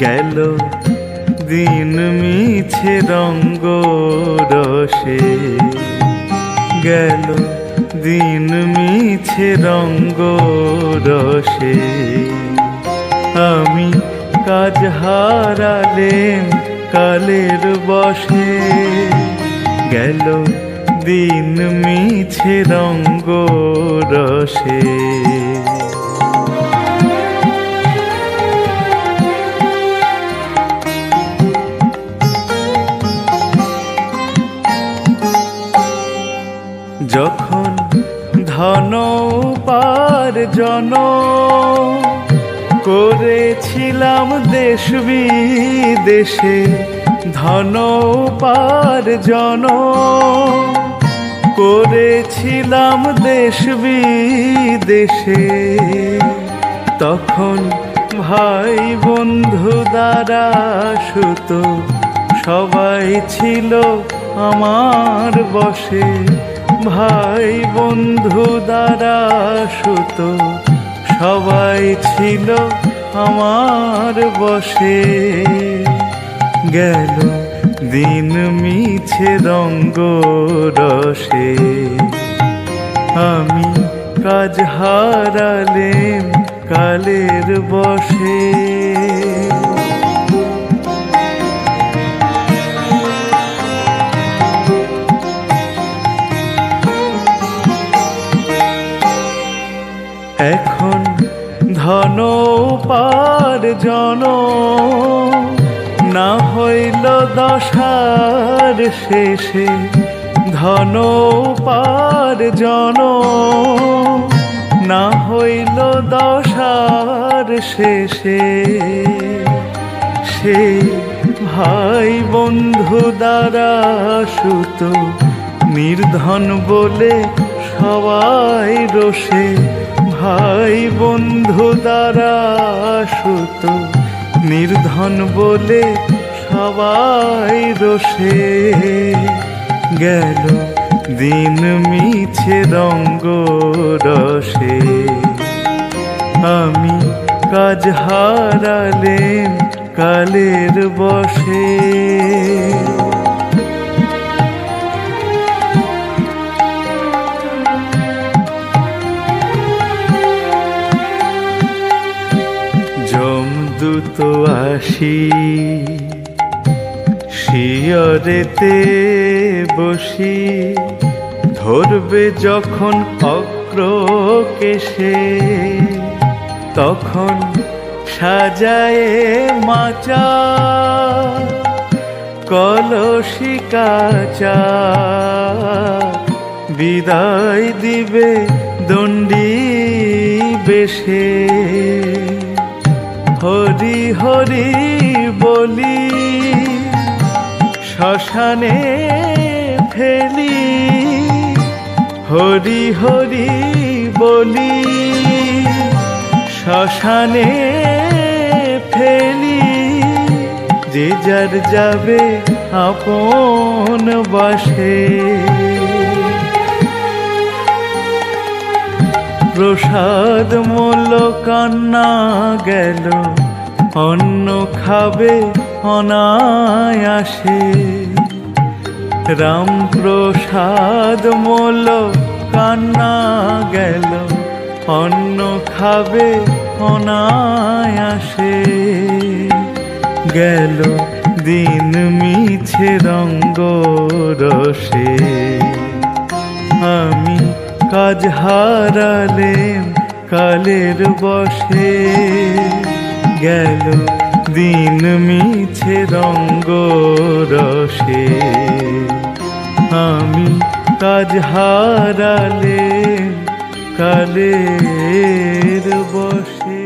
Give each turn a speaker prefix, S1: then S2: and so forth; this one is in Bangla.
S1: গেল। দিন মিছে রঙ্গ রসে। গেল। দিন মিছে রঙ্গ রসে। আমি কাজ হারালেন কালের বসে। গেল। দিন মিছে রঙ্গ রসে। যখন ধন উপার্জন করেছিলাম দেশ বিদেশে, ধন উপার্জন করেছিলাম দেশ বিদেশে। তখন ভাই বন্ধু দ্বারা সুত সবাই ছিল আমার বসে। ভাই বন্ধু দ্বারা সুত, সবাই ছিল আমার বসে। গেল দিন মিছে রঙ্গ রসে। আমি কাজ হারালেন কালের বসে। এখন ধন পার জন, না হইল দশার শেষে ধন পার জন, না হইল দশার শেষে। সে ভাই বন্ধু দ্বারা সুত, নির্ধন বলে সবাই রোষে ভাই বন্ধু দ্বারা সুত নির্ধন বলে সবাই রসে গেল দিন মিছে রঙ্গ রসে। আমি কাজ হারালেন কালের বসে। জমদূত আসি, শিয়রেতে বসি, ধরবে যখন অগ্র কেশে তখন সাজায়ে মাচা, কলসি কাচা, বিদায় দিবে দণ্ডি বেশে। হরি হরি বলি, শ্মশানে ফেলি। হরি হরি বলি, শ্মশানে ফেলি। যে যার যাবে আপন বাসে। প্রসাদ মূল কান্না গেল, অন্ন খাবে অনায়াসে। রাম প্রসাদ মূল কান্না গেল, অন্ন খাবে অনায়াসে। গেল দিন মিছে রঙ্গ রসে আমি কাজ হারালেন কালের বসে গেল দিন মিছে রঙ্গ রসে। আমি কাজ হারালেন কালের বসে